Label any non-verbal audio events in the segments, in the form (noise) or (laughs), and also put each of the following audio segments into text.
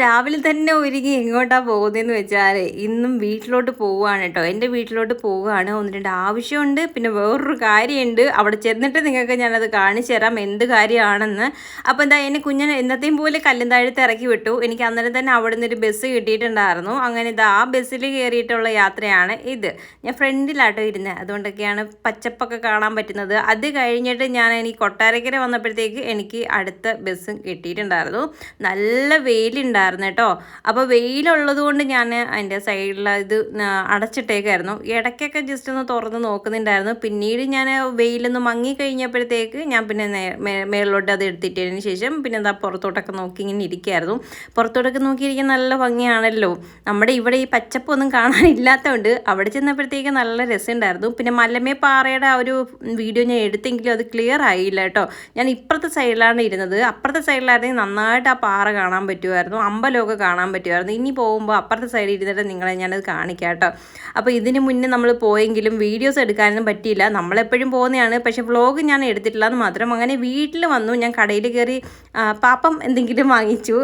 രാവിലെ തന്നെ ഒരുങ്ങി എങ്ങോട്ടാണ് പോകുന്നതെന്ന് വെച്ചാൽ ഇന്നും വീട്ടിലോട്ട് പോവുകയാണ് കേട്ടോ എന്റെ വീട്ടിലോട്ട് പോവുകയാണ് ഒന്ന് രണ്ട് ആവശ്യമുണ്ട് പിന്നെ വേറൊരു കാര്യമുണ്ട്. അവിടെ ചെന്നിട്ട് നിങ്ങൾക്ക് ഞാനത് കാണിച്ചു തരാം എന്ത് കാര്യമാണെന്ന്. അപ്പോൾ എന്താ എന്നെ കുഞ്ഞിനെ എന്നത്തെയും പോലെ കല്ലുംതാഴത്ത് ഇറക്കി വിട്ടു. എനിക്ക് അന്നേരം തന്നെ അവിടെ നിന്നൊരു ബസ് കിട്ടിയിട്ടുണ്ടായിരുന്നു. അങ്ങനെ ഇത് ആ ബസ്സിൽ കയറിയിട്ടുള്ള യാത്രയാണ് ഇത്. ഞാൻ ഫ്രണ്ടിലാട്ടോ ഇരുന്നത് അതുകൊണ്ടൊക്കെയാണ് പച്ചപ്പൊക്കെ കാണാൻ പറ്റുന്നത്. അത് കഴിഞ്ഞിട്ട് ഞാൻ എനിക്ക് കൊട്ടാരക്കര വന്നപ്പോഴത്തേക്ക് എനിക്ക് അടുത്ത ബസ്സും കിട്ടിയിട്ടുണ്ടായിരുന്നു. നല്ല വെയിലുണ്ടായിരുന്നു. കേട്ടോ അപ്പോൾ വെയിലുള്ളത് കൊണ്ട് ഞാൻ അതിന്റെ സൈഡിൽ ഇത് അടച്ചിട്ടേക്കായിരുന്നു. ഇടയ്ക്കൊക്കെ ജസ്റ്റ് ഒന്ന് തുറന്ന് നോക്കുന്നുണ്ടായിരുന്നു. പിന്നീട് ഞാൻ വെയിലൊന്ന് മങ്ങി കഴിഞ്ഞപ്പോഴത്തേക്ക് ഞാൻ പിന്നെ മേളിലോട്ട് അത് എടുത്തിട്ടതിന് ശേഷം പിന്നെ എന്താ പുറത്തോട്ടൊക്കെ നോക്കി ഇങ്ങനെ ഇരിക്കുകയായിരുന്നു പുറത്തോട്ടൊക്കെ നോക്കിയിരിക്കാൻ നല്ല ഭംഗിയാണല്ലോ. നമ്മുടെ ഇവിടെ ഈ പച്ചപ്പൊന്നും കാണാനില്ലാത്തതുകൊണ്ട് അവിടെ ചെന്നപ്പോഴത്തേക്ക് നല്ല രസമുണ്ടായിരുന്നു. പിന്നെ മലമേ പാറയുടെ ആ ഒരു വീഡിയോ ഞാൻ എടുത്തെങ്കിലും അത് ക്ലിയർ ആയില്ല കേട്ടോ ഞാൻ ഇപ്പുറത്തെ സൈഡിലാണ് ഇരുന്നത്. അപ്പുറത്തെ സൈഡിലായിരുന്നെങ്കിൽ നന്നായിട്ട് ആ പാറ കാണാൻ പറ്റുമായിരുന്നു. അമ്പലമൊക്കെ കാണാൻ പറ്റുമായിരുന്നു. ഇനി പോകുമ്പോൾ അപ്പുറത്തെ സൈഡിൽ ഇരുന്നിട്ട് നിങ്ങളെ ഞാനത് കാണിക്കാം കേട്ടോ. അപ്പോൾ ഇതിന് മുന്നേ നമ്മൾ പോയെങ്കിലും വീഡിയോസ് എടുക്കാനൊന്നും പറ്റിയില്ല. നമ്മളെപ്പോഴും പോകുന്നതാണ്. പക്ഷേ വ്ളോഗ് ഞാൻ എടുത്തിട്ടില്ല എന്ന് മാത്രം. അങ്ങനെ വീട്ടിൽ വന്നു. ഞാൻ കടയിൽ കയറി പാപ്പം എന്തെങ്കിലും വാങ്ങിച്ചു.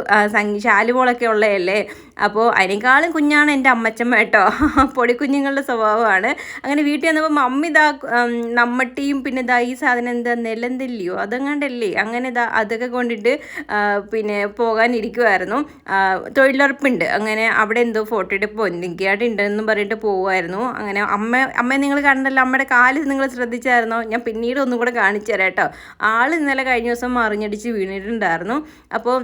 ശാലുമോളൊക്കെ ഉള്ളതല്ലേ? അപ്പോൾ അതിനേക്കാളും കുഞ്ഞാണ് എന്റെ അമ്മച്ചമ്മ കേട്ടോ. പൊടിക്കുഞ്ഞുങ്ങളുടെ സ്വഭാവമാണ്. അങ്ങനെ വീട്ടിൽ വന്നപ്പോൾ മമ്മി ഇതാ നമ്മട്ടിയും പിന്നെ ഇതാ ഈ സാധനം എന്താ നിലന്തെല്ലിയോ അതങ്ങാണ്ടല്ലേ? അങ്ങനെ ഇതാ അതൊക്കെ കൊണ്ടിട്ട് പിന്നെ പോകാനിരിക്കുമായിരുന്നു തൊഴിലുറപ്പുണ്ട്. അങ്ങനെ അവിടെ എന്തോ ഫോട്ടോ എടുപ്പ് എന്തൊക്കെയായിട്ട് ഉണ്ടെന്നും പറഞ്ഞിട്ട് പോവുമായിരുന്നു അങ്ങനെ അമ്മ അമ്മ നിങ്ങൾ കണ്ടല്ലോ അമ്മയുടെ കാൽ നിങ്ങൾ ശ്രദ്ധിച്ചായിരുന്നോ? ഞാൻ പിന്നീട് ഒന്നും കൂടെ കാണിച്ചു തരാം കേട്ടോ. ആൾ ഇന്നലെ കഴിഞ്ഞ ദിവസം മറിഞ്ഞടിച്ച് വീണിട്ടുണ്ടായിരുന്നു. അപ്പോൾ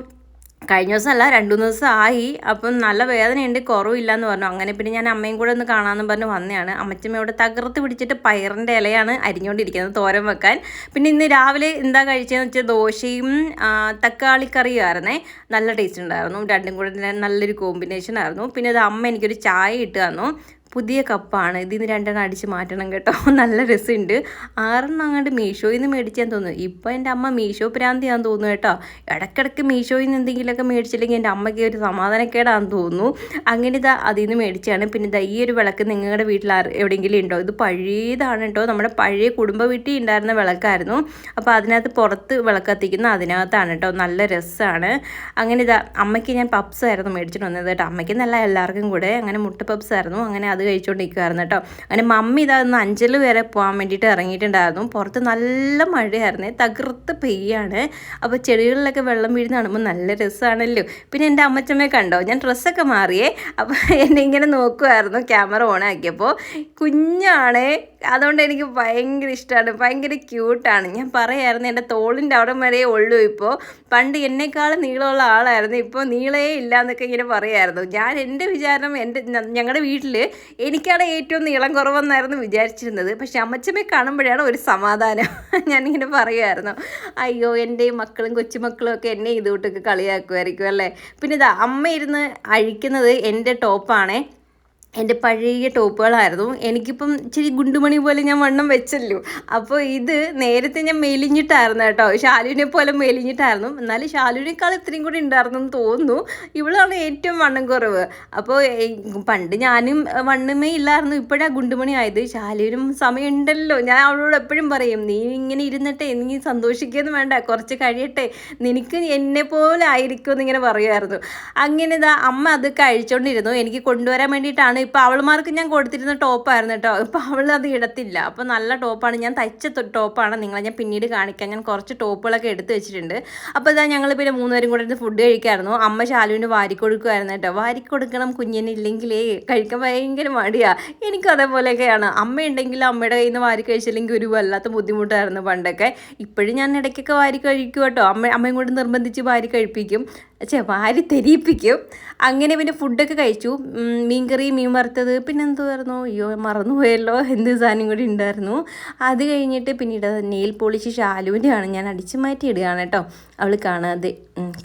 കഴിഞ്ഞ ദിവസമല്ല രണ്ടു മൂന്ന് ദിവസം ആയി. അപ്പം നല്ല വേദനയുണ്ട് കുറവില്ല എന്ന് പറഞ്ഞു. അങ്ങനെ പിന്നെ ഞാൻ അമ്മയും കൂടെ ഒന്ന് കാണാമെന്ന് പറഞ്ഞ് വന്നതാണ്. അമ്മച്ചമ്മയോട് തകർത്ത് പിടിച്ചിട്ട് പയറിന്റെ ഇലയാണ് അരിഞ്ഞുകൊണ്ടിരിക്കുന്നത് തോരൻ വെക്കാൻ. പിന്നെ ഇന്ന് രാവിലെ എന്താ കഴിച്ചതെന്ന് വെച്ചാൽ ദോശയും ആ, തക്കാളിക്കറിയുമായിരുന്നേ നല്ല ടേസ്റ്റ് ഉണ്ടായിരുന്നു. രണ്ടും കൂടെ നല്ലൊരു കോമ്പിനേഷൻ ആയിരുന്നു. പിന്നെ അത് അമ്മ എനിക്കൊരു ചായ ഇട്ട് തന്നു. പുതിയ കപ്പാണ്. ഇതിന്ന് രണ്ടെണ്ണം അടിച്ച് മാറ്റണം കേട്ടോ. (laughs) നല്ല രസമുണ്ട്. ആറെണ്ണം അങ്ങോട്ട് മീഷോയിൽ നിന്ന് മേടിച്ചാൽ തോന്നുന്നു. ഇപ്പോൾ എന്റെ അമ്മ മീഷോ പ്രാന്തിയാന്ന് തോന്നുന്നു കേട്ടോ. ഇടയ്ക്കിടയ്ക്ക് മീഷോയിൽ നിന്ന് എന്തെങ്കിലുമൊക്കെ മേടിച്ചില്ലെങ്കിൽ എന്റെ അമ്മയ്ക്ക് ഒരു സമാധാനക്കേടാന്ന് തോന്നുന്നു. അങ്ങനെ ഇതാ അതിൽ നിന്ന് മേടിച്ചാണ്. പിന്നെ ഇതാ ഈ ഒരു വിളക്ക് നിങ്ങളുടെ വീട്ടിൽ എവിടെയെങ്കിലും ഉണ്ടോ? ഇത് പഴയതാണ് കേട്ടോ. നമ്മുടെ പഴയ കുടുംബ വീട്ടിൽ ഉണ്ടായിരുന്ന വിളക്കായിരുന്നു. അപ്പോൾ അതിനകത്ത് പുറത്ത് വിളക്ക് കത്തിക്കുന്ന അതിനകത്താണ് കേട്ടോ. നല്ല രസമാണ്. അങ്ങനെ ഇതാ അമ്മയ്ക്ക് ഞാൻ പപ്സ് ആയിരുന്നു മേടിച്ചിട്ട് വന്നത് കേട്ടോ. അമ്മയ്ക്ക് നല്ല എല്ലാവർക്കും കൂടെ. അങ്ങനെ മുട്ട പപ്സ് ആയിരുന്നു. അങ്ങനെ അത് കഴിച്ചുകൊണ്ടിരിക്കുമായിരുന്നു കേട്ടോ. അങ്ങനെ മമ്മി ഇതാകുന്ന അഞ്ചൽ വരെ പോകാൻ വേണ്ടിയിട്ട് ഇറങ്ങിയിട്ടുണ്ടായിരുന്നു. പുറത്ത് നല്ല മഴയായിരുന്നു. തകർത്ത് പെയ്യാണ്. അപ്പോൾ ചെടികളിലൊക്കെ വെള്ളം വീഴുന്ന കാണുമ്പോൾ നല്ല രസമാണല്ലോ പിന്നെ എന്റെ അമ്മച്ചമ്മയെ കണ്ടോ? ഞാൻ ഡ്രസ്സൊക്കെ മാറിയേ. അപ്പോൾ എന്നെ ഇങ്ങനെ നോക്കുമായിരുന്നു ക്യാമറ ഓൺ ആക്കിയപ്പോൾ കുഞ്ഞാണേ. അതുകൊണ്ട് എനിക്ക് ഭയങ്കര ഇഷ്ടമാണ് ഭയങ്കര ക്യൂട്ടാണ്. ഞാൻ പറയായിരുന്നു എന്റെ തോളിന്റെ അവിടെ വരെ ഉള്ളൂ ഇപ്പോൾ പണ്ട് എന്നെക്കാളും നീളമുള്ള ആളായിരുന്നു. ഇപ്പോൾ നീളേ ഇല്ല എന്നൊക്കെ ഇങ്ങനെ പറയായിരുന്നു. ഞാൻ എന്റെ വിചാരം എന്റെ ഞങ്ങളുടെ വീട്ടിൽ എനിക്കാണ് ഏറ്റവും നീളം കുറവെന്നായിരുന്നു വിചാരിച്ചിരുന്നത്. പക്ഷെ അമ്മച്ചമ്മയെ കാണുമ്പോഴാണ് ഒരു സമാധാനം. (laughs) ഞാനിങ്ങനെ പറയുമായിരുന്നു അയ്യോ എന്റെ മക്കളും കൊച്ചുമക്കളും ഒക്കെ എന്നെ ഇതുകൂട്ടൊക്കെ കളിയാക്കുമായിരിക്കും അല്ലേ? പിന്നെ ഇതാ അമ്മ ഇരുന്ന് അഴിക്കുന്നത് എന്റെ ടോപ്പാണേ. എന്റെ പഴയ ടോപ്പുകളായിരുന്നു. എനിക്കിപ്പം ഇച്ചിരി ഗുണ്ടുമണി പോലെ ഞാൻ വണ്ണം വെച്ചല്ലോ. അപ്പോൾ ഇത് നേരത്തെ ഞാൻ മെലിഞ്ഞിട്ടായിരുന്നു കേട്ടോ. ശാലുവിനെ പോലെ മെലിഞ്ഞിട്ടായിരുന്നു. എന്നാലും ശാലുവിനേക്കാൾ ഇത്രയും കൂടി ഉണ്ടായിരുന്നു എന്ന് തോന്നുന്നു. ഇവളാണ് ഏറ്റവും വണ്ണം കുറവ്. അപ്പോൾ പണ്ട് ഞാനും വണ്ണമേ ഇല്ലായിരുന്നു. ഇപ്പോഴാണ് ഗുണ്ടുമണി ആയത്. ശാലുവിനും സമയമുണ്ടല്ലോ. ഞാൻ അവളോട് എപ്പോഴും പറയും നീ ഇങ്ങനെ ഇരുന്നിട്ടെ നീ സന്തോഷിക്കുകയെന്ന് വേണ്ട. കുറച്ച് കഴിയട്ടെ. നിനക്ക് എന്നെ പോലെ ആയിരിക്കും എന്നിങ്ങനെ പറയുമായിരുന്നു. അങ്ങനെ ഇതാ അമ്മ അത് കഴിച്ചോണ്ടിരുന്നു. എനിക്ക് കൊണ്ടുവരാൻ വേണ്ടിയിട്ടാണ് ഇപ്പോൾ അവൾമാർക്ക് ഞാൻ കൊടുത്തിരുന്ന ടോപ്പായിരുന്നു കേട്ടോ ഇപ്പോൾ അവൾ അത് ഇടത്തില്ല. അപ്പോൾ നല്ല ടോപ്പാണ് ഞാൻ തയ്ച്ച ടോപ്പാണ് നിങ്ങളെ ഞാൻ പിന്നീട് കാണിക്കാൻ ഞാൻ കുറച്ച് ടോപ്പുകളൊക്കെ എടുത്ത് വെച്ചിട്ടുണ്ട്. അപ്പോൾ ഇതാ ഞങ്ങൾ പിന്നെ മൂന്നുപേരും കൂടെ ഇരുന്ന് ഫുഡ് കഴിക്കായിരുന്നു. അമ്മ ശാലുവിന് വാരി കൊടുക്കുമായിരുന്നു കേട്ടോ വാരി കൊടുക്കണം കുഞ്ഞിന് ഇല്ലെങ്കിലേ കഴിക്കാൻ ഭയങ്കര മടിയാണ് എനിക്കും അതേപോലെയൊക്കെയാണ്. അമ്മ ഉണ്ടെങ്കിൽ അമ്മയുടെ കയ്യിൽ നിന്ന് വാരി കഴിച്ചില്ലെങ്കിൽ ഒരു വല്ലാത്ത ബുദ്ധിമുട്ടായിരുന്നു പണ്ടൊക്കെ. ഇപ്പോഴും ഞാൻ ഇടയ്ക്കൊക്കെ വാരി കഴിക്കും കേട്ടോ അമ്മ അമ്മയും കൂടെ നിർബന്ധിച്ച് വാരി കഴിപ്പിക്കും. ചേ വാരി തെരിയിപ്പിക്കും. അങ്ങനെ പിന്നെ ഫുഡൊക്കെ കഴിച്ചു. മീൻകറി മീൻ വറുത്തത് പിന്നെ എന്തുവായിരുന്നു അയ്യോ മറന്നുപോയല്ലോ. എന്ത് സാധനം കൂടി ഉണ്ടായിരുന്നു. അത് കഴിഞ്ഞിട്ട് പിന്നീട് നെയിൽ പോളിഷ് ഷാലുവിന്റെ ഞാൻ അടിച്ചു മാറ്റി ഇടുകയാണ് കേട്ടോ. അവൾ കാണാതെ.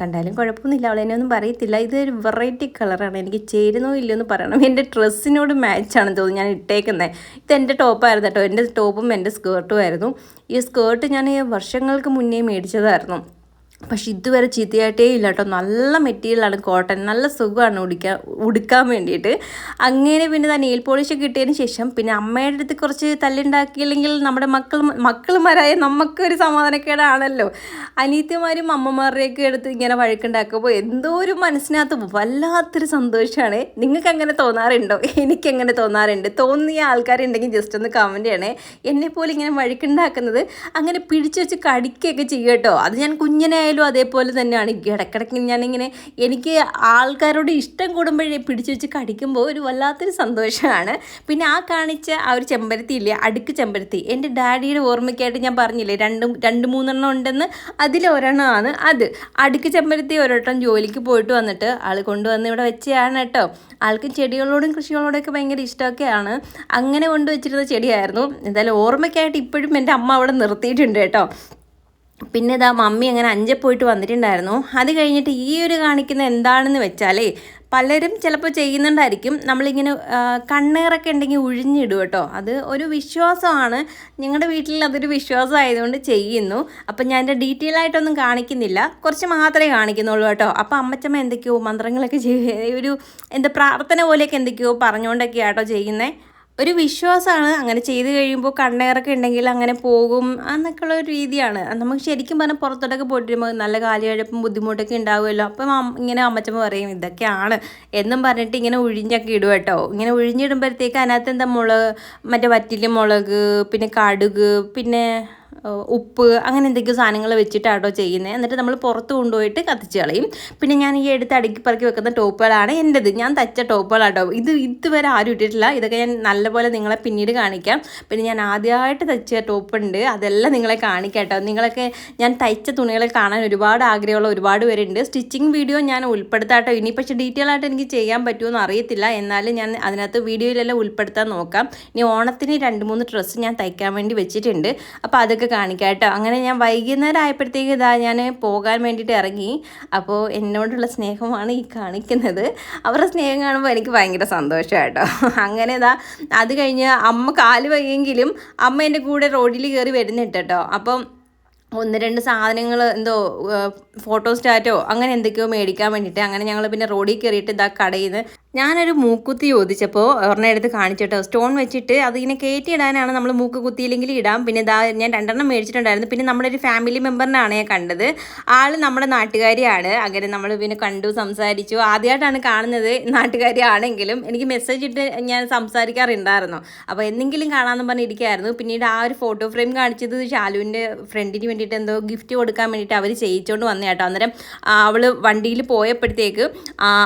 കണ്ടാലും കുഴപ്പമൊന്നുമില്ല. അവൾ എന്നെ ഒന്നും പറയത്തില്ല. ഇതൊരു വെറൈറ്റി കളറാണ്. എനിക്ക് ചേരുന്നോ ഇല്ലയോ എന്ന് പറയണം. എന്റെ ഡ്രസ്സിനോട് മാച്ചാണെന്ന് തോന്നുന്നു ഞാൻ ഇട്ടേക്കുന്നത് ഇത് എന്റെ ടോപ്പായിരുന്നു കേട്ടോ. എന്റെ ടോപ്പും എന്റെ സ്കേർട്ടും ആയിരുന്നു. ഈ സ്കേർട്ട് ഞാൻ വർഷങ്ങൾക്ക് മുന്നേ മേടിച്ചതായിരുന്നു. പക്ഷെ ഇതുവരെ ചീത്തയായിട്ടേ ഇല്ല കേട്ടോ. നല്ല മെറ്റീരിയലാണ് കോട്ടൺ. നല്ല സുഖമാണ് ഉടിക്കാൻ ഉടുക്കാൻ വേണ്ടിയിട്ട്. അങ്ങനെ പിന്നെ നെയിൽ പോളിഷ് കിട്ടിയതിന് ശേഷം പിന്നെ അമ്മയുടെ അടുത്ത് കുറച്ച് തല്ലുണ്ടാക്കിയില്ലെങ്കിൽ നമ്മുടെ മക്കൾ മക്കളുമാരായ നമുക്കൊരു സമാധാനക്കേടാണല്ലോ. അനീത്യമാരും അമ്മമാരുടെയൊക്കെ അടുത്ത് ഇങ്ങനെ വഴക്കുണ്ടാക്കുമ്പോൾ എന്തോ ഒരു മനസ്സിനകത്ത് വല്ലാത്തൊരു സന്തോഷമാണ്. നിങ്ങൾക്ക് അങ്ങനെ തോന്നാറുണ്ടോ? എനിക്കങ്ങനെ തോന്നാറുണ്ട്. തോന്നിയ ആൾക്കാരുണ്ടെങ്കിൽ ജസ്റ്റ് ഒന്ന് കമന്റ് ചെയ്യണേ. എന്നെപ്പോലെ ഇങ്ങനെ വഴക്കുണ്ടാക്കുന്നത് അങ്ങനെ പിടിച്ചു വെച്ച് കടിക്കുകയൊക്കെ ചെയ്യും കേട്ടോ. അത് ഞാൻ കുഞ്ഞിനെ ആയാലും അതേപോലെ തന്നെയാണ്. ഇടയ്ക്കിടയ്ക്ക് ഞാനിങ്ങനെ എനിക്ക് ആൾക്കാരോട് ഇഷ്ടം കൂടുമ്പോഴേ പിടിച്ചു വെച്ച് കടിക്കുമ്പോൾ ഒരു വല്ലാത്തൊരു സന്തോഷമാണ്. പിന്നെ ആ കാണിച്ച ആ ഒരു ചെമ്പരത്തി ഇല്ലേ അടുക്ക് ചെമ്പരത്തി എന്റെ ഡാഡിയുടെ ഓർമ്മയ്ക്കായിട്ട് ഞാൻ പറഞ്ഞില്ലേ രണ്ടും രണ്ട് മൂന്നെണ്ണം ഉണ്ടെന്ന് അതിലൊരെണ്ണമാണ് അത്. അടുക്ക് ചെമ്പരത്തി ഒരോട്ടം ജോലിക്ക് പോയിട്ട് വന്നിട്ട് ആൾ കൊണ്ടുവന്ന് ഇവിടെ വെച്ചതാണ് കേട്ടോ. ആൾക്ക് ചെടികളോടും കൃഷികളോടൊക്കെ ഭയങ്കര ഇഷ്ടമൊക്കെയാണ്. അങ്ങനെ കൊണ്ടുവച്ചിരുന്ന ചെടിയായിരുന്നു. എന്തായാലും ഓർമ്മയ്ക്കായിട്ട് ഇപ്പോഴും എന്റെ അമ്മ അവിടെ നിർത്തിയിട്ടുണ്ട് കേട്ടോ. പിന്നെ ഇതാ മമ്മി അങ്ങനെ അഞ്ചെ പോയിട്ട് വന്നിട്ടുണ്ടായിരുന്നു. അത് കഴിഞ്ഞിട്ട് ഈ ഒരു കാണിക്കുന്ന എന്താണെന്ന് വെച്ചാലേ പലരും ചിലപ്പോൾ ചെയ്യുന്നുണ്ടായിരിക്കും. നമ്മളിങ്ങനെ കണ്ണേറൊക്കെ ഉണ്ടെങ്കിൽ ഉഴിഞ്ഞിടും കേട്ടോ. അത് ഒരു വിശ്വാസമാണ്. ഞങ്ങളുടെ വീട്ടിൽ അതൊരു വിശ്വാസം ആയതുകൊണ്ട് ചെയ്യുന്നു. അപ്പം ഞാൻ എന്റെ ഡീറ്റെയിൽ ആയിട്ടൊന്നും കാണിക്കുന്നില്ല. കുറച്ച് മാത്രമേ കാണിക്കുന്നുള്ളൂ കേട്ടോ. അപ്പം അമ്മച്ചമ്മ എന്തൊക്കെയോ മന്ത്രങ്ങളൊക്കെ ഒരു എന്താ പ്രാർത്ഥന പോലെയൊക്കെ എന്തൊക്കെയോ പറഞ്ഞുകൊണ്ടൊക്കെയാട്ടോ ചെയ്യുന്നത് ഒരു വിശ്വാസമാണ്. അങ്ങനെ ചെയ്ത് കഴിയുമ്പോൾ കണ്ണേറൊക്കെ ഉണ്ടെങ്കിൽ അങ്ങനെ പോകും എന്നൊക്കെയുള്ള ഒരു രീതിയാണ്. നമുക്ക് ശരിക്കും പറഞ്ഞാൽ പുറത്തോട്ടൊക്കെ പോയിട്ട് വരുമ്പോൾ നല്ല കാലിയഴപ്പും ബുദ്ധിമുട്ടൊക്കെ ഉണ്ടാവുമല്ലോ. അപ്പം ഇങ്ങനെ അമ്മച്ചമ്മ പറയും ഇതൊക്കെയാണ്. എന്നും പറഞ്ഞിട്ട് ഇങ്ങനെ ഒഴിഞ്ഞൊക്കെ ഇടും കേട്ടോ. ഇങ്ങനെ ഒഴിഞ്ഞിടുമ്പോഴത്തേക്ക് അതിനകത്ത് എന്താ മുളക് മറ്റേ വറ്റിൽ മുളക് പിന്നെ കടുക് പിന്നെ ഉപ്പ് അങ്ങനെ എന്തെങ്കിലും സാധനങ്ങൾ വെച്ചിട്ടാട്ടോ ചെയ്യുന്നത് എന്നിട്ട് നമ്മൾ പുറത്ത് കൊണ്ടുപോയിട്ട് കത്തിച്ച് കളയും. പിന്നെ ഞാൻ ഈ എടുത്ത് അടുക്കി പറക്കി വെക്കുന്ന ടോപ്പുകളാണ് എന്റെത്. ഞാൻ തച്ച ടോപ്പുകളാട്ടോ. ഇത് ഇതുവരെ ആരും ഇട്ടിട്ടില്ല. ഇതൊക്കെ ഞാൻ നല്ലപോലെ നിങ്ങളെ പിന്നീട് കാണിക്കാം. പിന്നെ ഞാൻ ആദ്യമായിട്ട് തച്ച ടോപ്പുണ്ട്. അതെല്ലാം നിങ്ങളെ കാണിക്കാം കേട്ടോ നിങ്ങളൊക്കെ ഞാൻ തയ്ച്ച തുണികൾ കാണാൻ ഒരുപാട് ആഗ്രഹമുള്ള ഒരുപാട് പേരുണ്ട്. സ്റ്റിച്ചിങ് വീഡിയോ ഞാൻ ഉൾപ്പെടുത്താട്ടോ. ഇനി പക്ഷേ ഡീറ്റെയിൽ ആയിട്ട് എനിക്ക് ചെയ്യാൻ പറ്റുമോ എന്ന് അറിയത്തില്ല. എന്നാലും ഞാൻ അതിനകത്ത് വീഡിയോയിലെല്ലാം ഉൾപ്പെടുത്താൻ നോക്കാം. ഇനി ഓണത്തിന് രണ്ട് മൂന്ന് ഡ്രസ്സ് ഞാൻ തയ്ക്കാൻ വേണ്ടി വെച്ചിട്ടുണ്ട്. അപ്പോൾ അതൊക്കെ കാണിക്കാം കേട്ടോ. അങ്ങനെ ഞാൻ വൈകുന്നേരം ആയപ്പോഴത്തേക്ക് ഇതാ ഞാൻ പോകാൻ വേണ്ടിയിട്ട് ഇറങ്ങി. അപ്പോൾ എന്നോടുള്ള സ്നേഹമാണ് ഈ കാണിക്കുന്നത്. അവരുടെ സ്നേഹം കാണുമ്പോൾ എനിക്ക് ഭയങ്കര സന്തോഷം കേട്ടോ. അങ്ങനെ ഇതാ അത് കഴിഞ്ഞ് അമ്മ കാൽ വയ്യെങ്കിലും അമ്മ എന്റെ കൂടെ റോഡിൽ കയറി വരുന്നിട്ട് അപ്പം ഒന്ന് രണ്ട് സാധനങ്ങൾ എന്തോ ഫോട്ടോ സ്റ്റാറ്റോ അങ്ങനെ എന്തൊക്കെയോ മേടിക്കാൻ വേണ്ടിയിട്ട് അങ്ങനെ ഞങ്ങൾ പിന്നെ റോഡിൽ കയറിയിട്ട് ഇതാ കടയിൽ നിന്ന് ഞാനൊരു മൂക്കുത്തി ചോദിച്ചപ്പോൾ ഒരെണ്ണം എടുത്ത് കാണിച്ചിട്ടോ. സ്റ്റോൺ വെച്ചിട്ട് അതിങ്ങനെ ഇടാനാണ് നമ്മൾ മൂക്ക് കുത്തിയില്ലെങ്കിൽ ഇടാം. പിന്നെ ഇതാ ഞാൻ രണ്ടെണ്ണം മേടിച്ചിട്ടുണ്ടായിരുന്നു. പിന്നെ നമ്മുടെ ഒരു ഫാമിലി മെമ്പറിനാണ് ഞാൻ കണ്ടത്. ആൾ നമ്മുടെ നാട്ടുകാരിയാണ്. അങ്ങനെ നമ്മൾ പിന്നെ കണ്ടു സംസാരിച്ചു. ആദ്യമായിട്ടാണ് കാണുന്നത് നാട്ടുകാരിയാണെങ്കിലും എനിക്ക് മെസ്സേജ് ഇട്ട് ഞാൻ സംസാരിക്കാറുണ്ടായിരുന്നു. അപ്പോൾ എന്തെങ്കിലും കാണാമെന്ന് പറഞ്ഞിരിക്കുകയായിരുന്നു പിന്നീട് ആ ഒരു ഫോട്ടോ ഫ്രെയിം കാണിച്ചത് ഷാലുവിന്റെ ഫ്രണ്ടിന് വേണ്ടിയിട്ട് എന്തോ ഗിഫ്റ്റ് കൊടുക്കാൻ വേണ്ടിയിട്ട് അവർ ചെയ്യിച്ചുകൊണ്ട് വന്നു കേട്ടോ. അന്നേരം അവൾ വണ്ടിയിൽ പോയപ്പോഴത്തേക്ക്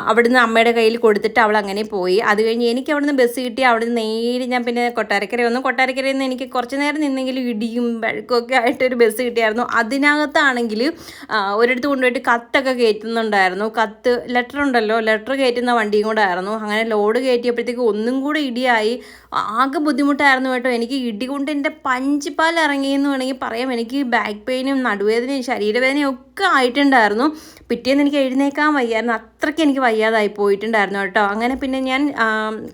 അവിടുന്ന് അമ്മയുടെ കയ്യിൽ കൊടുത്തിട്ട് അവൾ അങ്ങനെ പോയി. അത് കഴിഞ്ഞ് എനിക്ക് അവിടുന്ന് ബസ് കിട്ടി. അവിടുന്ന് നേരെ ഞാൻ പിന്നെ കൊട്ടാരക്കര വന്നു. കൊട്ടാരക്കരയിൽ നിന്ന് എനിക്ക് കുറച്ച് നേരം നിന്നെങ്കിലും ഇടിയും വഴക്കൊക്കെ ആയിട്ടൊരു ബസ് കിട്ടിയായിരുന്നു. അതിനകത്താണെങ്കിൽ ഒരിടത്ത് കൊണ്ടുപോയിട്ട് കത്തൊക്കെ കയറ്റുന്നുണ്ടായിരുന്നു. കത്ത് ലെറ്റർ ഉണ്ടല്ലോ. ലെറ്റർ കയറ്റുന്ന വണ്ടിയും കൂടെ ആയിരുന്നു. അങ്ങനെ ലോഡ് കയറ്റിയപ്പോഴത്തേക്ക് ഒന്നും കൂടെ ഇടിയായി. ആകെ ബുദ്ധിമുട്ടായിരുന്നു കേട്ടോ. എനിക്ക് ഇടി കൊണ്ട് എന്റെ പഞ്ചിപ്പാൽ ഇറങ്ങിയെന്ന് വേണമെങ്കിൽ പറയാം. എനിക്ക് ബാക്ക് പെയിനും നടുവേദനയും ശരീരവേദനയും ഒക്കെ ആയിട്ടുണ്ടായിരുന്നു. പിറ്റേന്ന് എനിക്ക് എഴുന്നേക്കാൻ വയ്യായിരുന്നു. അത്രയ്ക്ക് എനിക്ക് വയ്യാതായി പോയിട്ടുണ്ടായിരുന്നു കേട്ടോ. അങ്ങനെ പിന്നെ ഞാൻ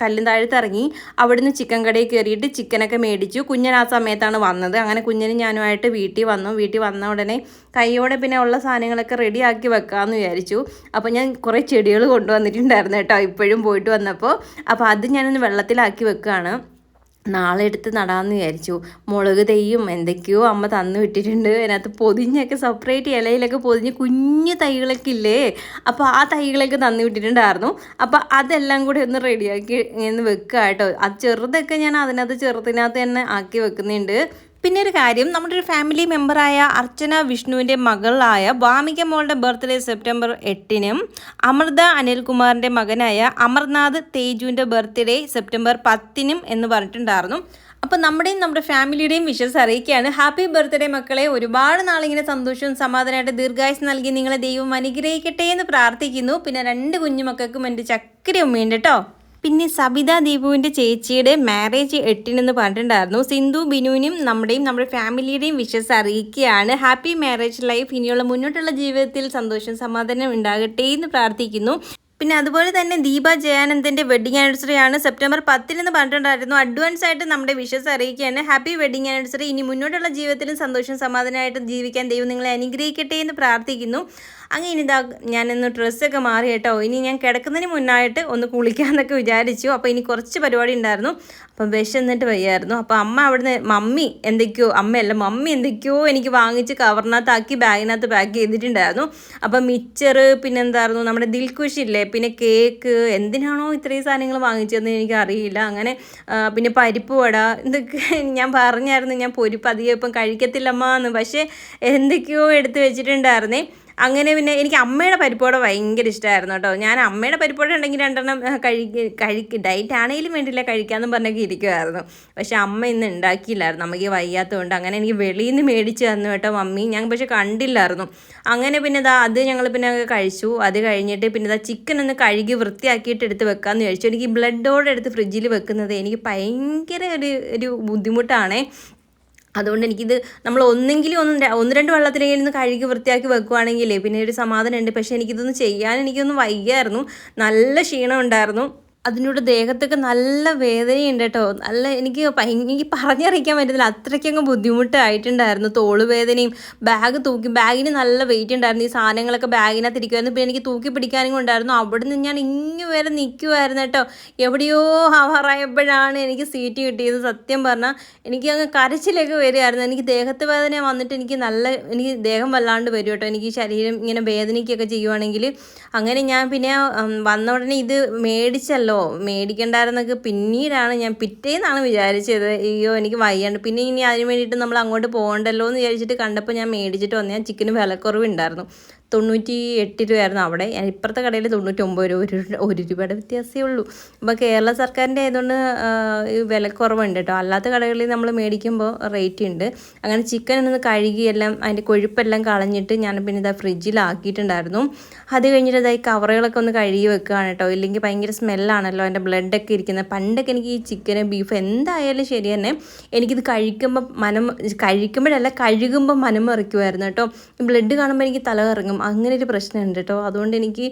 കല്ലും താഴത്ത് ഇറങ്ങി അവിടുന്ന് ചിക്കൻ കടയിൽ കയറിയിട്ട് ചിക്കനൊക്കെ മേടിച്ചു. കുഞ്ഞൻ ആ സമയത്താണ് വന്നത്. അങ്ങനെ കുഞ്ഞിന് ഞാനുമായിട്ട് വീട്ടിൽ വന്നു. വീട്ടിൽ വന്ന ഉടനെ കൈയോടെ പിന്നെ ഉള്ള സാധനങ്ങളൊക്കെ റെഡിയാക്കി വെക്കാമെന്ന് വിചാരിച്ചു. അപ്പോൾ ഞാൻ കുറേ ചെടികൾ കൊണ്ടുവന്നിട്ടുണ്ടായിരുന്നു കേട്ടോ. ഇപ്പോഴും പോയിട്ട് വന്നപ്പോൾ. അപ്പോൾ അത് ഞാനൊന്ന് വെള്ളത്തിലാക്കി വെക്കുകയാണ്. നാളെ എടുത്ത് നടാമെന്ന് വിചാരിച്ചു. മുളക് തെയ്യും എന്തൊക്കെയോ അമ്മ തന്നു വിട്ടിട്ടുണ്ട്. അതിനകത്ത് പൊതിഞ്ഞൊക്കെ സെപ്പറേറ്റ് ഇലയിലൊക്കെ പൊതിഞ്ഞ് കുഞ്ഞു തൈകളൊക്കെ ഇല്ലേ? അപ്പോൾ ആ തൈകളൊക്കെ തന്നു വിട്ടിട്ടുണ്ടായിരുന്നു. അപ്പോൾ അതെല്ലാം കൂടി ഒന്ന് റെഡിയാക്കി ഇങ്ങനെ വെക്കുക കേട്ടോ. അത് ചെറുതൊക്കെ ഞാൻ അതിനകത്ത് ചെറുതിനകത്ത് തന്നെ ആക്കി വെക്കുന്നുണ്ട്. പിന്നെ ഒരു കാര്യം നമ്മുടെ ഒരു ഫാമിലി മെമ്പറായ അർച്ചന വിഷ്ണുവിന്റെ മകളായ വാമിക മോളുടെ ബർത്ത്ഡേ സെപ്റ്റംബർ എട്ടിനും അമൃത അനിൽകുമാറിന്റെ മകനായ അമർനാഥ് തേജുവിന്റെ ബർത്ത്ഡേ സെപ്റ്റംബർ പത്തിനും എന്ന് പറഞ്ഞിട്ടുണ്ടായിരുന്നു. അപ്പം നമ്മുടെയും നമ്മുടെ ഫാമിലിയുടെയും വിഷസ് അറിയിക്കുകയാണ്. ഹാപ്പി ബർത്ത്ഡേ മക്കളെ. ഒരുപാട് നാളിങ്ങനെ സന്തോഷവും സമാധാനമായിട്ട് ദീർഘായുസ് നൽകി നിങ്ങളെ ദൈവം അനുഗ്രഹിക്കട്ടെ എന്ന് പ്രാർത്ഥിക്കുന്നു. പിന്നെ രണ്ട് കുഞ്ഞുമക്കൾക്കും എന്റെ ചക്കര ഉമ്മയുണ്ട് കേട്ടോ. പിന്നെ സബിത ദീപുവിന്റെ ചേച്ചിയുടെ മാരേജ് എട്ടിനെന്ന് പറഞ്ഞിട്ടുണ്ടായിരുന്നു. സിന്ധു ബിനുവിനും നമ്മുടെയും നമ്മുടെ ഫാമിലിയുടെയും വിഷസ് അറിയിക്കുകയാണ്. ഹാപ്പി മാരേജ് ലൈഫ് ഇനിയുള്ള മുന്നോട്ടുള്ള ജീവിതത്തിൽ സന്തോഷം സമാധാനം ഉണ്ടാകട്ടെ എന്ന് പ്രാർത്ഥിക്കുന്നു. പിന്നെ അതുപോലെ തന്നെ ദീപ ജയാനന്ദന്റെ വെഡിങ് ആനിവേഴ്സറി ആണ്. സെപ്റ്റംബർ പത്തിനെന്ന് പറഞ്ഞിട്ടുണ്ടായിരുന്നു. അഡ്വാൻസ് ആയിട്ട് നമ്മുടെ വിഷസ് അറിയിക്കുകയാണ്. ഹാപ്പി വെഡിങ് ആനിവേഴ്സറി ഇനി മുന്നോട്ടുള്ള ജീവിതത്തിലും സന്തോഷം സമാധാനമായിട്ട് ജീവിക്കാൻ ദൈവം നിങ്ങളെ അനുഗ്രഹിക്കട്ടെ എന്ന് പ്രാർത്ഥിക്കുന്നു. അങ്ങനെ ഇതാ ഞാനൊന്ന് ഡ്രസ്സൊക്കെ മാറി കേട്ടോ. ഇനി ഞാൻ കിടക്കുന്നതിന് മുന്നായിട്ട് ഒന്ന് കുളിക്കാമെന്നൊക്കെ വിചാരിച്ചു. അപ്പോൾ ഇനി കുറച്ച് പരിപാടി ഉണ്ടായിരുന്നു. അപ്പം വിശന്നിട്ട് വയ്യായിരുന്നു. അപ്പോൾ അമ്മ അവിടുന്ന് മമ്മി എന്തൊക്കെയോ? അമ്മയല്ല മമ്മി എന്തൊക്കെയോ എനിക്ക് വാങ്ങിച്ച് കവറിനകത്താക്കി ബാഗിനകത്ത് പാക്ക് ചെയ്തിട്ടുണ്ടായിരുന്നു. അപ്പം മിച്ചർ പിന്നെ എന്തായിരുന്നു നമ്മുടെ ദിൽഖുഷ് ഇല്ലേ പിന്നെ കേക്ക് എന്തിനാണോ ഇത്രയും സാധനങ്ങൾ വാങ്ങിച്ചതെന്ന് എനിക്ക് അറിയില്ല അങ്ങനെ പിന്നെ പരിപ്പ് വട ഇതൊക്കെ ഞാൻ പറഞ്ഞായിരുന്നു. ഞാൻ പൊരിപ്പ് അധികം ഇപ്പം കഴിക്കത്തില്ലമ്മ എന്ന് പക്ഷേ എന്തൊക്കെയോ എടുത്ത് വെച്ചിട്ടുണ്ടായിരുന്നേ. അങ്ങനെ പിന്നെ എനിക്ക് അമ്മയുടെ പരിപ്പോട ഭയങ്കര ഇഷ്ടമായിരുന്നു കേട്ടോ. ഞാൻ അമ്മയുടെ പരിപ്പോട ഉണ്ടെങ്കിൽ രണ്ടെണ്ണം കഴിക്ക് കഴിക്ക് ഡയറ്റ് ആണെങ്കിലും വേണ്ടില്ല കഴിക്കാമെന്ന് പറഞ്ഞൊക്കെ ഇരിക്കുമായിരുന്നു പക്ഷെ അമ്മ ഇന്ന് ഉണ്ടാക്കിയില്ലായിരുന്നു. നമുക്ക് വയ്യാത്തതുകൊണ്ട് അങ്ങനെ എനിക്ക് വെളിയിൽ നിന്ന് മേടിച്ച് തന്നു കേട്ടോ മമ്മി. ഞാൻ പക്ഷെ കണ്ടില്ലായിരുന്നു. അങ്ങനെ പിന്നെ ഇതാ അത് ഞങ്ങൾ പിന്നെ കഴിച്ചു. അത് കഴിഞ്ഞിട്ട് പിന്നെ ഇതാ ചിക്കൻ ഒന്ന് കഴുകി വൃത്തിയാക്കിയിട്ട് എടുത്ത് വെക്കാമെന്ന് വിചാരിച്ചു. എനിക്ക് ബ്ലഡോടെ എടുത്ത് ഫ്രിഡ്ജിൽ വെക്കുന്നത് എനിക്ക് ഭയങ്കര ഒരു ഒരു ബുദ്ധിമുട്ടാണേ. അതുകൊണ്ട് എനിക്കിത് നമ്മൾ ഒന്നെങ്കിലും ഒന്ന് ഒന്ന് രണ്ട് വെള്ളത്തിലേക്ക് നിന്ന് കഴുകി വൃത്തിയാക്കി വെക്കുവാണെങ്കിലേ പിന്നെ ഒരു സമാധാനം ഉണ്ട് പക്ഷേ എനിക്കിതൊന്നും ചെയ്യാൻ എനിക്കൊന്നും വയ്യായിരുന്നു. നല്ല ക്ഷീണം ഉണ്ടായിരുന്നു അതിനോട് ദേഹത്തൊക്കെ നല്ല വേദനയുണ്ട് കേട്ടോ. നല്ല എനിക്ക് എനിക്ക് പറഞ്ഞറിയിക്കാൻ പറ്റുന്നില്ല അത്രയ്ക്കങ്ങ് ബുദ്ധിമുട്ടായിട്ടുണ്ടായിരുന്നു. തോൾ വേദനയും ബാഗ് തൂക്കി ബാഗിന് നല്ല വെയിറ്റ് ഉണ്ടായിരുന്നു. ഈ സാധനങ്ങളൊക്കെ ബാഗിനകത്ത് ഇരിക്കുമായിരുന്നു പിന്നെ എനിക്ക് തൂക്കി പിടിക്കാനും ഉണ്ടായിരുന്നു. അവിടെ നിന്ന് ഞാൻ ഇങ്ങ് വരെ നിൽക്കുമായിരുന്നു കേട്ടോ. എവിടെയോ ഹവറായപ്പോഴാണ് എനിക്ക് സീറ്റ് കിട്ടിയത്. സത്യം പറഞ്ഞാൽ എനിക്ക് അങ്ങ് കരച്ചിലൊക്കെ വരികയായിരുന്നു. എനിക്ക് ദേഹത്ത് വേദന വന്നിട്ട് എനിക്ക് നല്ല എനിക്ക് ദേഹം വല്ലാണ്ട് വരും കേട്ടോ. എനിക്ക് ശരീരം ഇങ്ങനെ വേദനിക്കുകയൊക്കെ ചെയ്യുവാണെങ്കിൽ. അങ്ങനെ ഞാൻ പിന്നെ വന്ന ഉടനെ ഇത് മേടിച്ചല്ലോ. മേടിക്കണ്ടായിരുന്നൊക്കെ പിന്നീടാണ് ഞാൻ പിറ്റേന്നാണ് വിചാരിച്ചത് അയ്യോ എനിക്ക് വയ്യാണ്ട്. പിന്നെ ഇനി അതിന് വേണ്ടിയിട്ട് നമ്മൾ അങ്ങോട്ട് പോകണ്ടല്ലോ എന്ന് വിചാരിച്ചിട്ട് കണ്ടപ്പോൾ ഞാൻ മേടിച്ചിട്ട് വന്നു ഞാൻ ചിക്കന് വിലക്കുറവുണ്ടായിരുന്നു തൊണ്ണൂറ്റി എട്ട് രൂപയായിരുന്നു അവിടെ. ഇപ്പുറത്തെ കടയിൽ തൊണ്ണൂറ്റൊമ്പത് രൂപ ഒരു ഒരു രൂപയുടെ വ്യത്യാസമേ ഉള്ളൂ. അപ്പോൾ കേരള സർക്കാരിന്റെ ആയതുകൊണ്ട് വിലക്കുറവുണ്ട് കേട്ടോ. അല്ലാത്ത കടകളിൽ നമ്മൾ മേടിക്കുമ്പോൾ റേറ്റ് ഉണ്ട്. അങ്ങനെ ചിക്കൻ ഒന്ന് കഴുകി എല്ലാം അതിന്റെ കൊഴുപ്പെല്ലാം കളഞ്ഞിട്ട് ഞാൻ പിന്നെ ഇതാ ഫ്രിഡ്ജിലാക്കിയിട്ടുണ്ടായിരുന്നു. അത് കഴിഞ്ഞിട്ട് ഇതായി കവറുകളൊക്കെ ഒന്ന് കഴുകി വെക്കുകയാണ് കേട്ടോ. ഇല്ലെങ്കിൽ ഭയങ്കര സ്മെല്ലാണല്ലോ എന്റെ ബ്ലഡൊക്കെ ഇരിക്കുന്നത്. പണ്ടൊക്കെ എനിക്ക് ഈ ചിക്കന് ബീഫ് എന്തായാലും ശരി തന്നെ എനിക്കിത് കഴിക്കുമ്പോൾ മനം കഴിക്കുമ്പോഴല്ല കഴുകുമ്പോൾ മനം കേട്ടോ. ബ്ലഡ് കാണുമ്പോൾ എനിക്ക് തല കറങ്ങും. അങ്ങനെ ഒരു പ്രശ്നമുണ്ട് കേട്ടോ. അതുകൊണ്ട് എനിക്ക്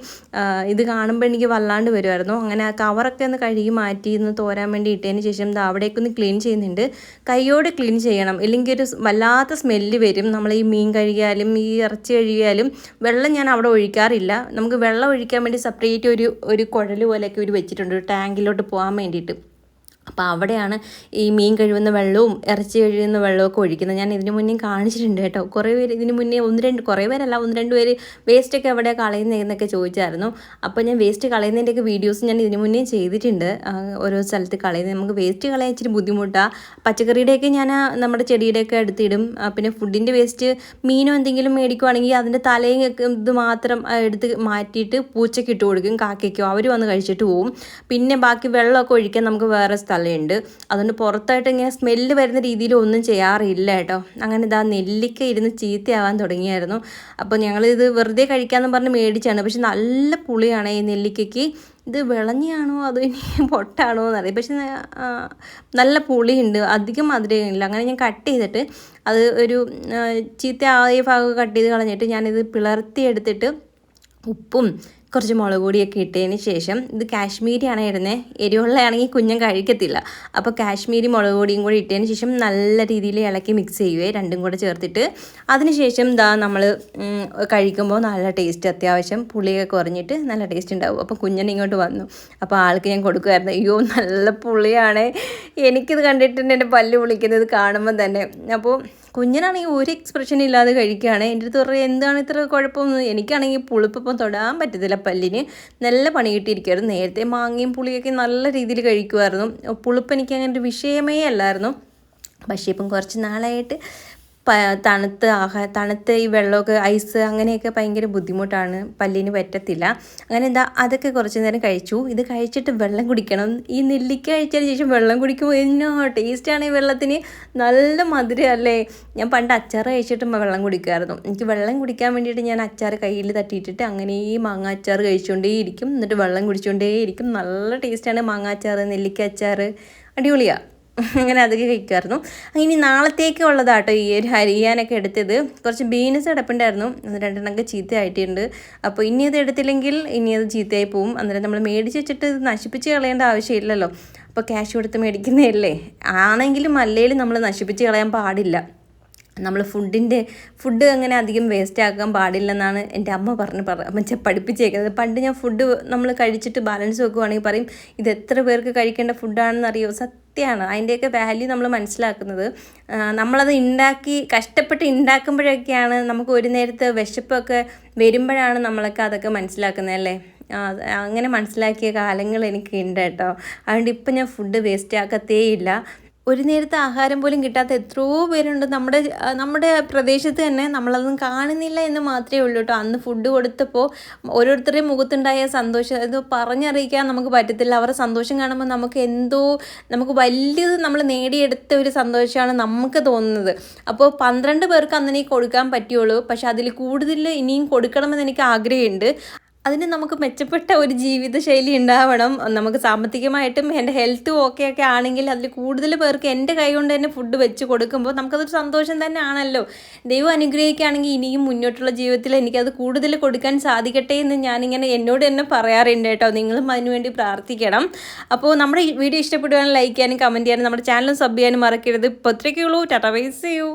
ഇത് കാണുമ്പോൾ എനിക്ക് വല്ലാണ്ട് വരുമായിരുന്നു. അങ്ങനെ ആ കവറൊക്കെ ഒന്ന് കഴുകി മാറ്റി ഒന്ന് തോരാൻ വേണ്ടി ഇട്ടതിന് ശേഷം ഇത് അവിടേക്ക് ഒന്ന് ക്ലീൻ ചെയ്യുന്നുണ്ട്. കൈയോടെ ക്ലീൻ ചെയ്യണം. ഇല്ലെങ്കിൽ ഒരു വല്ലാത്ത സ്മെല്ല് വരും. നമ്മൾ ഈ മീൻ കഴുകിയാലും ഈ ഇറച്ചി കഴുകിയാലും വെള്ളം ഞാൻ അവിടെ ഒഴിക്കാറില്ല. നമുക്ക് വെള്ളം ഒഴിക്കാൻ വേണ്ടി സെപ്പറേറ്റ് ഒരു ഒരു കുഴൽ പോലെയൊക്കെ ഒരു വെച്ചിട്ടുണ്ട്. ഒരു ടാങ്കിലോട്ട് പോകാൻ വേണ്ടിയിട്ട്. അപ്പോൾ അവിടെയാണ് ഈ മീൻ കഴുകുന്ന വെള്ളവും ഇറച്ചി കഴുകുന്ന വെള്ളവും ഒക്കെ ഒഴിക്കുന്നത്. ഞാൻ ഇതിന് മുന്നേ കാണിച്ചിട്ടുണ്ട് കേട്ടോ. കുറേ പേര് ഇതിന് മുന്നേ ഒന്ന് രണ്ട് കുറേ പേരല്ല ഒന്ന് രണ്ട് പേര് വേസ്റ്റൊക്കെ എവിടെ കളയുന്നതെന്നൊക്കെ ചോദിച്ചായിരുന്നു. അപ്പോൾ ഞാൻ വേസ്റ്റ് കളയുന്നതിന്റെയൊക്കെ വീഡിയോസ് ഞാൻ ഇതിന് മുന്നേ ചെയ്തിട്ടുണ്ട്. ഓരോ സ്ഥലത്ത് കളയുന്നത്. നമുക്ക് വേസ്റ്റ് കളയാൻ ഇച്ചിരി ബുദ്ധിമുട്ടാണ് പച്ചക്കറിയുടെയൊക്കെ ഞാൻ നമ്മുടെ ചെടിയുടെയൊക്കെ എടുത്തിടും പിന്നെ ഫുഡിന്റെ വേസ്റ്റ് മീനോ എന്തെങ്കിലും മേടിക്കുവാണെങ്കിൽ അതിന്റെ തലയും ഇത് മാത്രം എടുത്ത് മാറ്റിയിട്ട് പൂച്ചയ്ക്ക് ഇട്ട് കൊടുക്കും കാക്കയ്ക്കോ. അവർ വന്ന് കഴിച്ചിട്ട് പോവും. പിന്നെ ബാക്കി വെള്ളമൊക്കെ ഒഴിക്കാൻ നമുക്ക് വേറെ സ്ഥലമുണ്ട് അതുകൊണ്ട് പുറത്തായിട്ട് ഇങ്ങനെ സ്മെല്ല് വരുന്ന രീതിയിൽ ഒന്നും ചെയ്യാറില്ല കേട്ടോ. അങ്ങനെ ഇതാ നെല്ലിക്ക ഇരുന്ന് ചീത്തയാവാൻ തുടങ്ങിയായിരുന്നു. അപ്പോൾ ഞങ്ങളിത് വെറുതെ കഴിക്കാമെന്ന് പറഞ്ഞ് മേടിച്ചാണ്. പക്ഷെ നല്ല പുളിയാണ് ഈ നെല്ലിക്കയ്ക്ക്. ഇത് വിളഞ്ഞാണോ അതോ ഇനി പൊട്ടാണോ എന്നറിയാം പക്ഷെ നല്ല പുളിയുണ്ട്. അധികം മധുരമില്ല. അങ്ങനെ ഞാൻ കട്ട് ചെയ്തിട്ട് അത് ഒരു ചീത്ത ആയ ഭാഗം കട്ട് ചെയ്ത് കളഞ്ഞിട്ട് ഞാനിത് പിളർത്തി എടുത്തിട്ട് ഉപ്പും കുറച്ച് മുളക് പൊടിയൊക്കെ ഇട്ടതിന് ശേഷം ഇത് കാശ്മീരിയാണ് ഇടുന്നത് എരിവുള്ളതാണെങ്കിൽ കുഞ്ഞൻ കഴിക്കത്തില്ല. അപ്പോൾ കാശ്മീരി മുളക് പൊടിയും കൂടി ഇട്ടതിന് ശേഷം നല്ല രീതിയിൽ ഇളക്കി മിക്സ് ചെയ്യുവേ. രണ്ടും കൂടെ ചേർത്തിട്ട് അതിനുശേഷം ദാ നമ്മൾ കഴിക്കുമ്പോൾ നല്ല ടേസ്റ്റ് അത്യാവശ്യം പുളിയൊക്കെ കുറഞ്ഞിട്ട് നല്ല ടേസ്റ്റ് ഉണ്ടാവും. അപ്പോൾ കുഞ്ഞൻ ഇങ്ങോട്ട് വന്നു. അപ്പോൾ ആൾക്ക് ഞാൻ കൊടുക്കുമായിരുന്നു. അയ്യോ നല്ല പുളിയാണ്. എനിക്കിത് കണ്ടിട്ട് എന്റെ പല്ല് പുളിക്കുന്നത് കാണുമ്പോൾ തന്നെ. അപ്പോൾ കുഞ്ഞിനാണെങ്കിൽ ഒരു എക്സ്പ്രഷൻ ഇല്ലാതെ കഴിക്കുകയാണ്. എന്റെ അടുത്ത് പറയുക എന്താണ് ഇത്ര കുഴപ്പമൊന്നും എനിക്കാണെങ്കിൽ പുളിപ്പിപ്പം തൊടാൻ പറ്റത്തില്ല പല്ലിന്. നല്ല പണി കിട്ടിയിരിക്കുമായിരുന്നു നേരത്തെ മാങ്ങയും പുളിയൊക്കെ നല്ല രീതിയിൽ കഴിക്കുമായിരുന്നു. പുളിപ്പ് എനിക്ക് അങ്ങനെ ഒരു വിഷയമേ അല്ലായിരുന്നു. പക്ഷേ ഇപ്പം കുറച്ച് നാളായിട്ട് തണുത്ത് ആഹാ തണുത്ത ഈ വെള്ളമൊക്കെ ഐസ് അങ്ങനെയൊക്കെ ഭയങ്കര ബുദ്ധിമുട്ടാണ്. പല്ലിന് പറ്റത്തില്ല. അങ്ങനെ എന്താ അതൊക്കെ കുറച്ച് നേരം കഴിച്ചു. ഇത് കഴിച്ചിട്ട് വെള്ളം കുടിക്കണം. ഈ നെല്ലിക്ക കഴിച്ചതിന് ശേഷം വെള്ളം കുടിക്കുമ്പോൾ എന്നോ ടേസ്റ്റാണ് ഈ വെള്ളത്തിന്. നല്ല മധുരം അല്ലേ ഞാൻ പണ്ട് അച്ചാർ കഴിച്ചിട്ട് വെള്ളം കുടിക്കുമായിരുന്നു എനിക്ക് വെള്ളം കുടിക്കാൻ വേണ്ടിയിട്ട് ഞാൻ അച്ചാർ കയ്യിൽ തട്ടിയിട്ടിട്ട് അങ്ങനെ ഈ മാങ്ങ അച്ചാർ കഴിച്ചുകൊണ്ടേയിരിക്കും എന്നിട്ട് വെള്ളം കുടിച്ചുകൊണ്ടേയിരിക്കും നല്ല ടേസ്റ്റാണ് മാങ്ങ അച്ചാർ നെല്ലിക്ക അച്ചാർ. അടിപൊളിയാണ് അങ്ങനെ അതൊക്കെ കഴിക്കുമായിരുന്നു. ഇനി നാളത്തേക്ക് ഉള്ളതാട്ടോ ഈ ഒരു ഹരിയാനൊക്കെ എടുത്തത്. കുറച്ച് ബീൻസ് കിടപ്പുണ്ടായിരുന്നു. രണ്ടെണ്ണമൊക്കെ ചീത്തയായിട്ടുണ്ട്. അപ്പോൾ ഇനി അത് എടുത്തില്ലെങ്കിൽ ഇനി അത് ചീത്തയായി പോവും. അന്നേരം നമ്മൾ മേടിച്ച് വെച്ചിട്ട് ഇത് നശിപ്പിച്ച് കളയേണ്ട ആവശ്യമില്ലല്ലോ. അപ്പോൾ ക്യാഷ് കൊടുത്ത് മേടിക്കുന്നതല്ലേ? ആണെങ്കിലും അല്ലെങ്കിലും നമ്മൾ നശിപ്പിച്ച് കളയാൻ പാടില്ല. നമ്മൾ ഫുഡിന്റെ ഫുഡ് അങ്ങനെ അധികം വേസ്റ്റ് ആക്കാൻ പാടില്ലെന്നാണ് എന്റെ അമ്മ പറഞ്ഞ് പറ മറ്റേ പഠിപ്പിച്ചേക്കുന്നത്. പണ്ട് ഞാൻ ഫുഡ് നമ്മൾ കഴിച്ചിട്ട് ബാലൻസ് വെക്കുവാണെങ്കിൽ പറയും ഇത് എത്ര പേർക്ക് കഴിക്കേണ്ട ഫുഡാണെന്ന് അറിയോ? സത്യമാണ് അതിന്റെയൊക്കെ വാല്യൂ നമ്മൾ മനസ്സിലാക്കുന്നത്. നമ്മളത് ഉണ്ടാക്കി കഷ്ടപ്പെട്ട് ഉണ്ടാക്കുമ്പോഴൊക്കെയാണ് നമുക്ക് ഒരു നേരത്തെ വിശപ്പൊക്കെ വരുമ്പോഴാണ് നമ്മളൊക്കെ അതൊക്കെ മനസ്സിലാക്കുന്നത് അല്ലേ? അങ്ങനെ മനസ്സിലാക്കിയ കാലങ്ങൾ എനിക്ക് ഉണ്ട് കേട്ടോ. അതുകൊണ്ട് ഇപ്പം ഞാൻ ഫുഡ് വേസ്റ്റ് ആക്കത്തേയില്ല. ഒരു നേരത്തെ ആഹാരം പോലും കിട്ടാത്ത എത്രയോ പേരുണ്ട്. നമ്മുടെ നമ്മുടെ പ്രദേശത്ത് തന്നെ നമ്മളതൊന്നും കാണുന്നില്ല എന്ന് മാത്രമേ ഉള്ളൂ കേട്ടോ. അന്ന് ഫുഡ് കൊടുത്തപ്പോൾ ഓരോരുത്തരുടെയും മുഖത്തുണ്ടായ സന്തോഷം ഇത് പറഞ്ഞറിയിക്കാൻ നമുക്ക് പറ്റത്തില്ല. അവരുടെ സന്തോഷം കാണുമ്പോൾ നമുക്ക് എന്തോ നമുക്ക് വലിയത് നമ്മൾ നേടിയെടുത്ത ഒരു സന്തോഷമാണ് നമുക്ക് തോന്നുന്നത്. അപ്പോൾ പന്ത്രണ്ട് പേർക്ക് അന്നേ കൊടുക്കാൻ പറ്റുള്ളൂ. പക്ഷെ അതിൽ കൂടുതൽ ഇനിയും കൊടുക്കണമെന്ന് എനിക്ക് ആഗ്രഹമുണ്ട്. അതിന് നമുക്ക് മെച്ചപ്പെട്ട ഒരു ജീവിതശൈലി ഉണ്ടാവണം. നമുക്ക് സാമ്പത്തികമായിട്ടും എന്റെ ഹെൽത്തും ഓക്കെ ഒക്കെ ആണെങ്കിൽ അതിൽ കൂടുതൽ പേർക്ക് എന്റെ കൈ കൊണ്ട് തന്നെ ഫുഡ് വെച്ച് കൊടുക്കുമ്പോൾ നമുക്കതൊരു സന്തോഷം തന്നെ ആണല്ലോ ദൈവം അനുഗ്രഹിക്കുകയാണെങ്കിൽ ഇനിയും മുന്നോട്ടുള്ള ജീവിതത്തിൽ എനിക്കത് കൂടുതൽ കൊടുക്കാൻ സാധിക്കട്ടെ എന്ന് ഞാനിങ്ങനെ എന്നോട് തന്നെ പറയാറുണ്ട് കേട്ടോ. നിങ്ങളും അതിനുവേണ്ടി പ്രാർത്ഥിക്കണം. അപ്പോൾ നമ്മുടെ വീഡിയോ ഇഷ്ടപ്പെടുവാനും ലൈക്ക് ചെയ്യാനും കമന്റ് ചെയ്യാനും നമ്മുടെ ചാനൽ സബ് ചെയ്യാനും മറക്കരുത്. ഇപ്പോൾ ഒത്രയ്ക്കുള്ളൂ ടാറ്റ വൈസ് യു